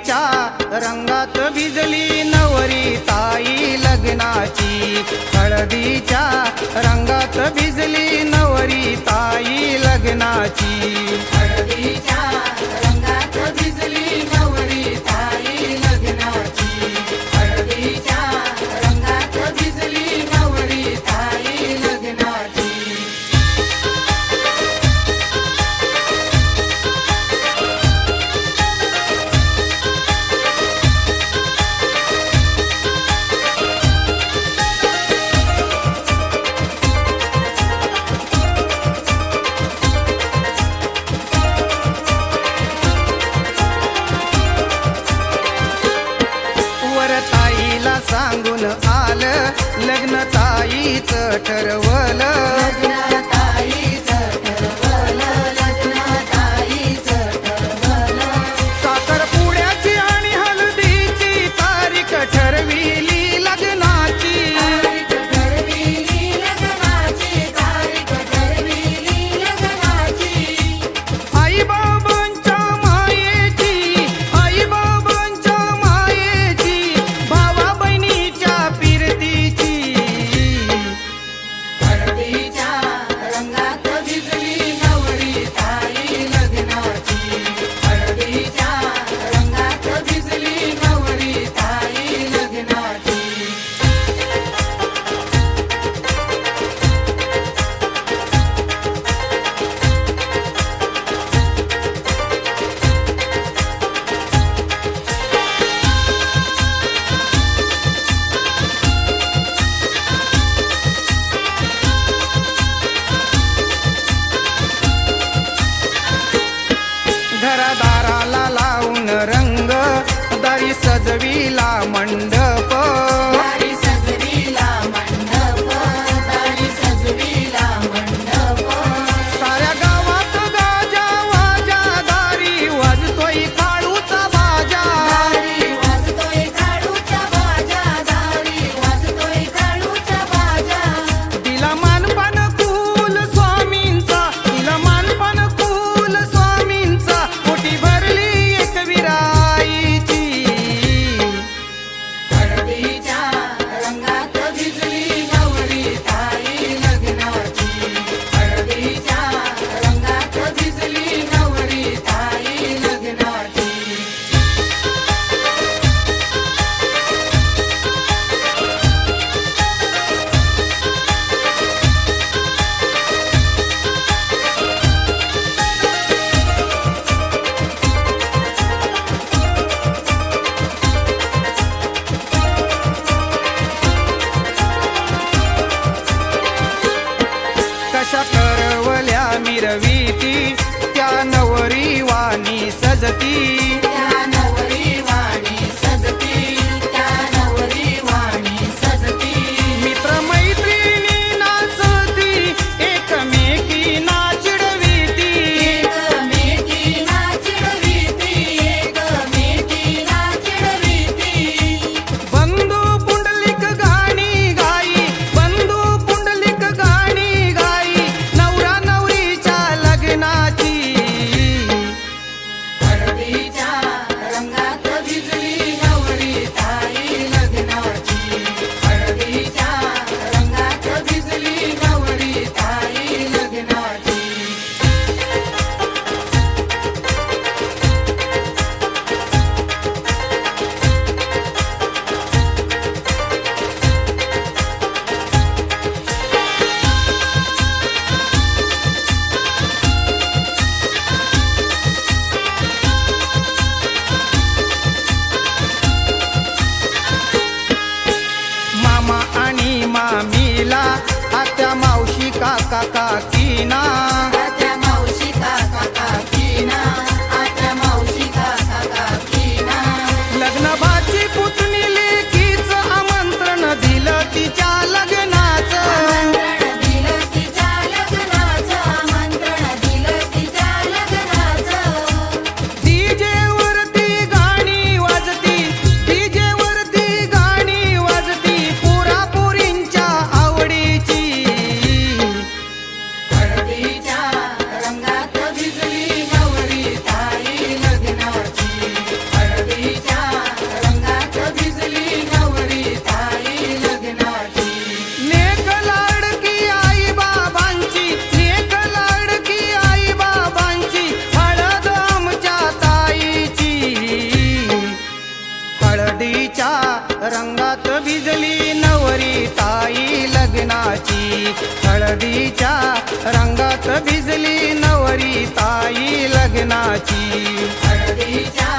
साडीच्या रंगात भिजली नवरी ताई लग्नाची. हळदीच्या रंगात भिजली नवरी ताई लग्नाची. हळदीच्या ताईच ठरवलं. খিলা त्या नवरी वाणी सजती. ना नवरी ताई लग्नाची हळदीच्या रंगात भिजली नवरी ताई लग्नाची. हळदीच्या